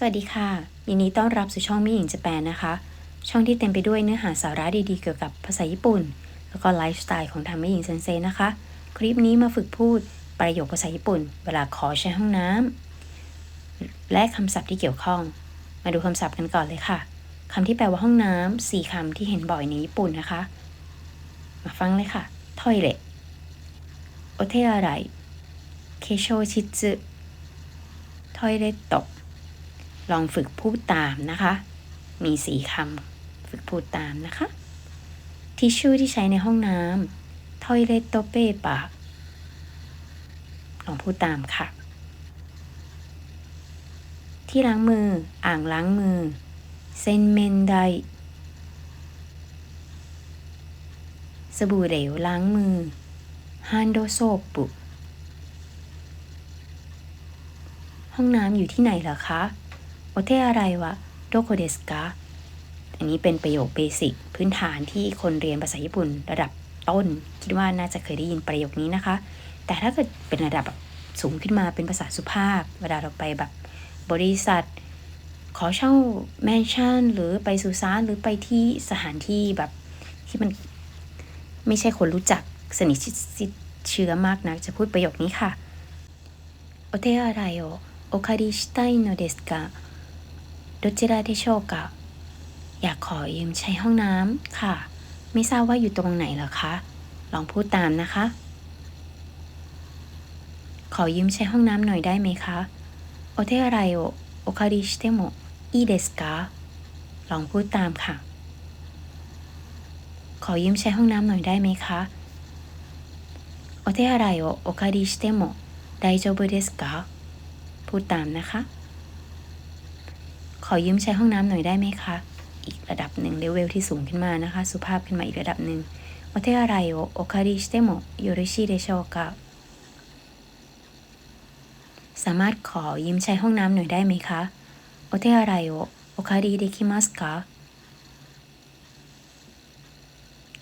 สวัสดีค่ะยินดีต้อนรับสู่ช่องมิหญิงจะแปนนะคะ ช่องที่เต็มไปด้วยเนื้อหาสาระดีๆเกี่ยวกับภาษาญี่ปุ่น แล้วก็ไลฟ์สไตล์ของทางมิหญิงเซนเซนะคะ คลิปนี้มาฝึกพูดประโยคภาษาญี่ปุ่น เวลาขอใช้ห้องน้ำและคำศัพท์ที่เกี่ยวข้อง มาดูคำศัพท์กันก่อนเลยค่ะคำที่แปลว่าห้องน้ำสี่คำที่เห็นบ่อยในญี่ปุ่นนะคะ มาฟังเลยค่ะทอยเล็โอเทอาไรเคโชชิซึทอยเล็ตโต ลองฝึกพูดตามนะคะ มีสี่คำฝึกพูดตามนะคะ ทิชชู่ที่ใช้ในห้องน้ำ toilet paper ลองพูดตามค่ะ ที่ล้างมือ อ่างล้างมือ เซนเมนไดสบู่เหลวล้างมือฮันโดโซปุห้องน้ำอยู่ที่ไหนเหรอคะ โอเทอะไรวะโดโคเดสกาอันนี้เป็นประโยคเบสิกพื้นฐานที่คนเรียนภาษาญี่ปุ่นระดับต้น คิดว่าน่าจะเคยได้ยินประโยคนี้นะคะ แต่ถ้าเกิดเป็นระดับแบบสูงขึ้นมาเป็นภาษาสุภาพ เวลาเราไปแบบบริษัท ขอเช่าแมนชั่นหรือไปสุสานหรือไปที่สถานที่แบบที่มันไม่ใช่คนรู้จักสนิทชิดเชื้อมากนักจะพูดประโยคนี้ค่ะโอเทอะไรโอโอคาริชิตโนเดสกา โดจิราเดโชกะอยากขอยืมใช้ห้องน้ำค่ะ ไม่ทราบว่าอยู่ตรงไหนเหรอคะ ลองพูดตามนะคะ ขอยืมใช้ห้องน้ำหน่อยได้ไหมคะโอเทอะไรโอโอคาริชเตโมอีเดสกาลองพูดตามค่ะ ขอยืมใช้ห้องน้ำหน่อยได้ไหมคะโอเทอะไรโอโอคาริชิเตโมไดโจบุเดสกาพูดตามนะคะ ขอยืมใช้ห้องน้ำหน่อยได้ไหมคะ อีกระดับหนึ่งเลเวลที่สูงขึ้นมานะคะ สุภาพขึ้นมาอีกระดับหนึ่งโอเทอะไรโอโอคาริชิเตโมโยริชิเดโชกะสามารถขอยืมใช้ห้องน้ำหน่อยได้ไหมคะโอเทอะไรโอโอคาริเดคิมัสกะ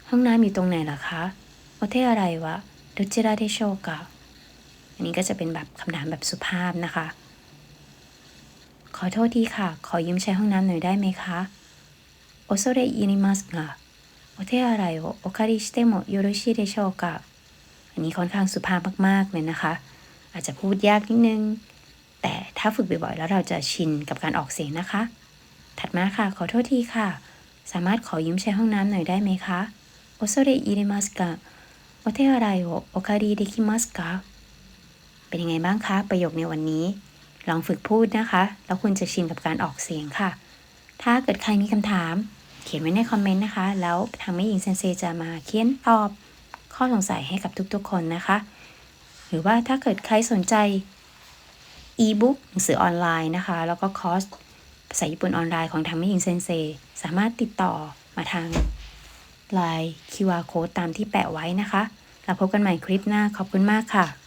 ห้องน้ำอยู่ตรงไหนล่ะคะโอเทอะไรวะโดจิราเดโชกะอันนี้ก็จะเป็นแบบคำถามแบบสุภาพนะคะ ขอโทษทีค่ะ ขอยืมใช้ห้องน้ำหน่อยได้ไหมคะโอโซเรอินิมัสกะโอเทอะไรโอโอคาริชิเตโมโยโรชิเดโชกะอันนี้ค่อนข้างสุภาพมาก ๆ เลยนะคะ อาจจะพูดยากนิดนึง แต่ถ้าฝึกบ่อยๆ แล้วเราจะชินกับการออกเสียงนะคะ ถัดมาค่ะ ขอโทษทีค่ะ สามารถขอยืมใช้ห้องน้ำหน่อยได้ไหมคะโอโซเรอินิมัสกะโอเทอะไรโอโอคาริเดคิมัสกะเป็นยังไงบ้างคะ ประโยคในวันนี้ ลองฝึกพูดนะคะ แล้วคุณจะชินกับการออกเสียงค่ะ ถ้าเกิดใครมีคำถาม เขียนไว้ในคอมเมนต์นะคะ แล้วทางแม่หญิงเซนเซจะมาเขียนตอบ ข้อสงสัยให้กับทุกๆคนนะคะ หรือว่าถ้าเกิดใครสนใจอีบุ๊กหนังสือออนไลน์นะคะ แล้วก็คอร์สภาษาญี่ปุ่นออนไลน์ของทางแม่หญิงเซนเซสามารถติดต่อมาทางไลน์ QR code ตามที่แปะไว้นะคะ แล้วพบกันใหม่คลิปหน้าขอบคุณมากค่ะ